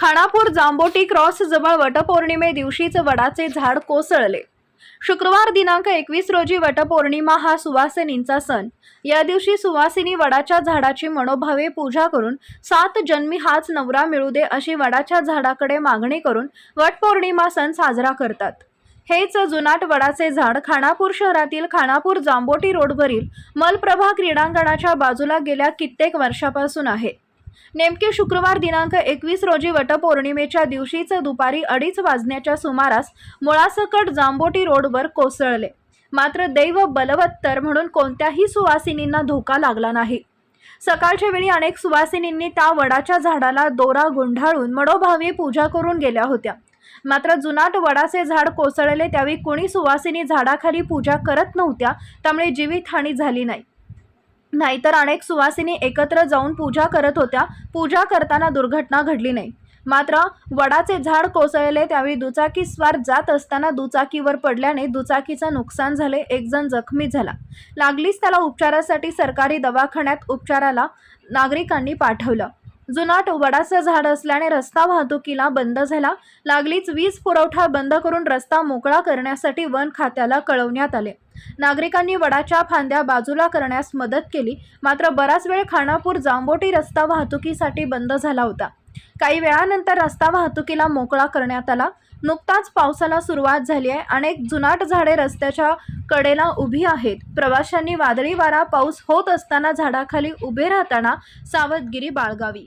Khanapur जांबोटी cross जवळ वटपौर्णिमे दिवशीच वडाचे झाड कोसळले. शुक्रवार दिनांक एकवीस रोजी वटपौर्णिमा हा सुवासिनींचा सण. या दिवशी सुवासिनी वडाच्या झाडाची मनोभावे पूजा करून सात जन्मी हाच नवरा मिळू दे अशी वडाच्या झाडाकडे मागणी करून वटपौर्णिमा सण साजरा करतात. हेच जुनाट वडाचे झाड खानापूर शहरातील खानापूर जांबोटी रोडवरील मलप्रभा क्रीडांगणाच्या बाजूला गेल्या कित्येक वर्षापासून आहे. नेमके शुक्रवार दिनांक एकवीस रोजी वटपौर्णिमेच्या दिवशीच दुपारी अडीच वाजण्याच्या सुमारास मुळासकट जांबोटी रोडवर कोसळले. मात्र दैव बलवत्तर म्हणून कोणत्याही सुवासिनींना धोका लागला नाही. सकाळच्या वेळी अनेक सुवासिनींनी त्या वडाच्या झाडाला दोरा गुंढाळून मडोभावी पूजा करून गेल्या होत्या. मात्र जुनाट वडाचे झाड कोसळले त्यावेळी कोणी सुवासिनी झाडाखाली पूजा करत नव्हत्या त्यामुळे जीवितहानी झाली नाही. नाहीतर अनेक सुवासिनी एकत्र जाऊन पूजा करत होत्या. पूजा करताना दुर्घटना घडली नाही. मात्र वडाचे झाड कोसळले त्यावेळी दुचाकी स्वार जात असताना दुचाकीवर पडल्याने दुचाकीचं नुकसान झाले एक जण जखमी झाला. लागलीच त्याला उपचारासाठी सरकारी दवाखान्यात उपचाराला नागरिकांनी पाठवलं. जुनाट वडाचं झाड असल्याने रस्ता वाहतुकीला बंद झाला. लागलीच वीज पुरवठा बंद करून रस्ता मोकळा करण्यासाठी वन खात्याला कळवण्यात आले. नागरिकांनी वडाच्या फांद्या बाजूला करण्यास मदत केली. मात्र बराच वेळ खानापूर जांबोटी रस्ता वाहतुकीसाठी बंद झाला होता. काही वेळानंतर रस्ता वाहतुकीला मोकळा करण्यात आला. नुकताच पावसाला सुरुवात झाली आहे. अनेक जुनाट झाडे रस्त्याच्या कडेला उभी आहेत. प्रवाशांनी वादळी वारा पाऊस होत असताना झाडाखाली उभे राहताना सावधगिरी बाळगावी.